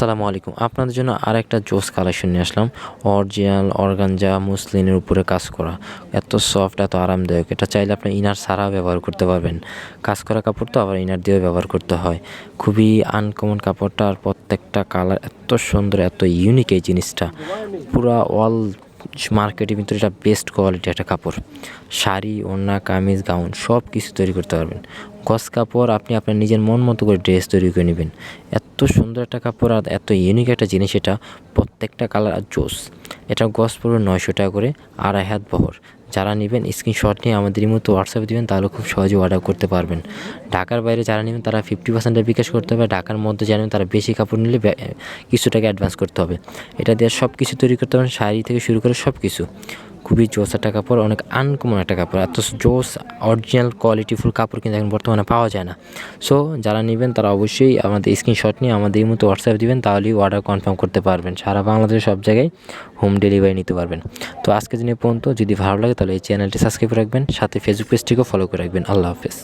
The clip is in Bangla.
আসসালামু আলাইকুম। আপনাদের জন্য আর একটা জোস কালেকশন নিয়ে আসলাম। অরিজিনাল অর্গানজা মুসলিনের উপরে কাজ করা। এত সফট এত আরামদায়ক। এটা চাইলে আপনি ইনার সারা ব্যবহার করতে পারবেন। কাজ করা কাপড় তো আবার ইনার দিয়েও ব্যবহার করতে হয়। খুবই আনকমন কাপড়টা আর প্রত্যেকটা কালার এত সুন্দর, এত ইউনিক এই জিনিসটা। পুরা অল মার্কেটের ভিতরে এটা বেস্ট কোয়ালিটি একটা কাপড়। শাড়ি, ওড়না, কামিজ, গাউন সব কিছু তৈরি করতে পারবেন। গস কাপড় আপনি আপনার নিজের মন মতো করে ড্রেস তৈরি করে নেবেন। এত সুন্দর একটা কাপড় আর এত ইউনিক একটা জিনিস এটা, প্রত্যেকটা কালার আর জোস। এটা গস পড়বে নয়শো টাকা করে, আড়াই হাত বহর। যারা নেবেন স্ক্রিনশট নিয়ে আমাদের মতো হোয়াটসঅ্যাপে দেবেন, তাহলে খুব সহজে অর্ডার করতে পারবেন। ঢাকার বাইরে যারা নেবেন, তারা ফিফটি পার্সেন্টের বিকাশ করতে হবে। ঢাকার মধ্যে যারা নেবেন, তারা বেশি কাপড় নিলে কিছু টাকা অ্যাডভান্স করতে হবে। এটা দিয়ে সব কিছু তৈরি করতে পারেন, শাড়ি থেকে শুরু করে সব কিছু খুবই জোস একটা কাপড় অনেক আনকমন একটা কাপড়। এত জোস অরিজিনাল কোয়ালিটিফুল কাপড় কিন্তু এখন বর্তমানে পাওয়া যায় না। সো যারা নেবেন তারা অবশ্যই আমাদের স্ক্রিনশট নিয়ে আমাদের এই মতো হোয়াটসঅ্যাপ দেবেন, তাহলেই অর্ডার কনফার্ম করতে পারবেন। সারা বাংলাদেশের সব জায়গায় হোম ডেলিভারি নিতে পারবেন। তো আজকে দিনে পর্যন্ত যদি ভালো লাগে, তাহলে এই চ্যানেলটি সাবস্ক্রাইব রাখবেন, সাথে ফেসবুক পেজটিকেও ফলো করে রাখবেন। আল্লাহ হাফেজ।